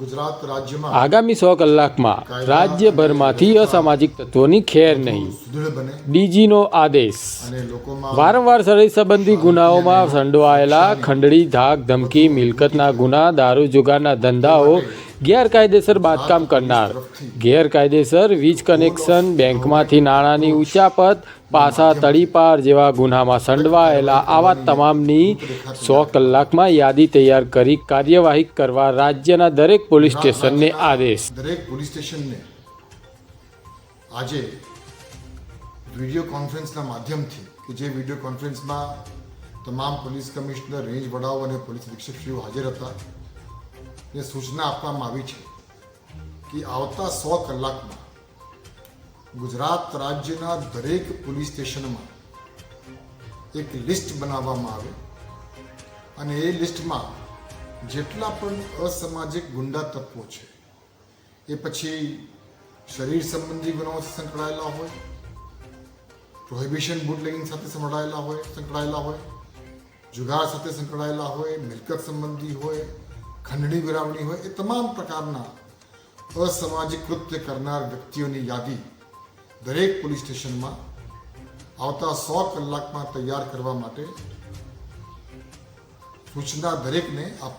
ગુજરાત રાજ્યમાં આગામી સો કલાકમાં રાજ્યભરમાંથી અસામાજિક તત્વોની ખેર નહીં. ડીજીનો આદેશ. વારંવાર શરીર સંબંધી ગુનાઓમાં સંડોવાયેલા ખંડડી ધાક ધમકી મિલકતના ગુના દારૂ જુગારના ધંધાઓ ગેરકાયદેસર બાંધકામ કરનાર. ગેરકાયદેસર વીજ કનેક્શન બેંકમાંથી નાણાંની ઉચાપત પાસા તળીપાર જેવા ગુનામાં સંડવાયેલા આવા તમામની સો કલાકમાં યાદી તૈયાર કરી કાર્યવાહી કરવા રાજ્યના દરેક પોલીસ સ્ટેશનને આદેશ. દરેક પોલીસ સ્ટેશનને આજે વીડિયો કોન્ફરન્સના માધ્યમથી કે જે વીડિયો કોન્ફરન્સમાં તમામ પોલીસ કમિશનર રેન્જ વડાઓ અને પોલીસ અધિક્ષકશ્રીઓ હાજર હતા. ને સૂચના આપવામાં આવી છે કે આવતા સો કલાકમાં ગુજરાત રાજ્યના દરેક પોલીસ સ્ટેશનમાં એક લિસ્ટ બનાવવામાં આવે અને એ લિસ્ટમાં જેટલા પણ અસામાજિક ગુંડા તત્વો છે, એ પછી શરીર સંબંધી ગુનાઓ સંકળાયેલા હોય પ્રોહિબિશન બુટલેગિંગ સાથે સંકળાયેલા હોય સંકળાયેલા હોય, જુગાર સાથે સંકળાયેલા હોય, મિલકત સંબંધી હોય ખંડણી વિરાવણી હોય એ તમામ પ્રકારના અસામાજિક કૃત્ય કરનાર વ્યક્તિઓની યાદી દરેક પોલીસ સ્ટેશનમાં આવતા સો કલાકમાં તૈયાર કરવા માટે સૂચના દરેકને આપ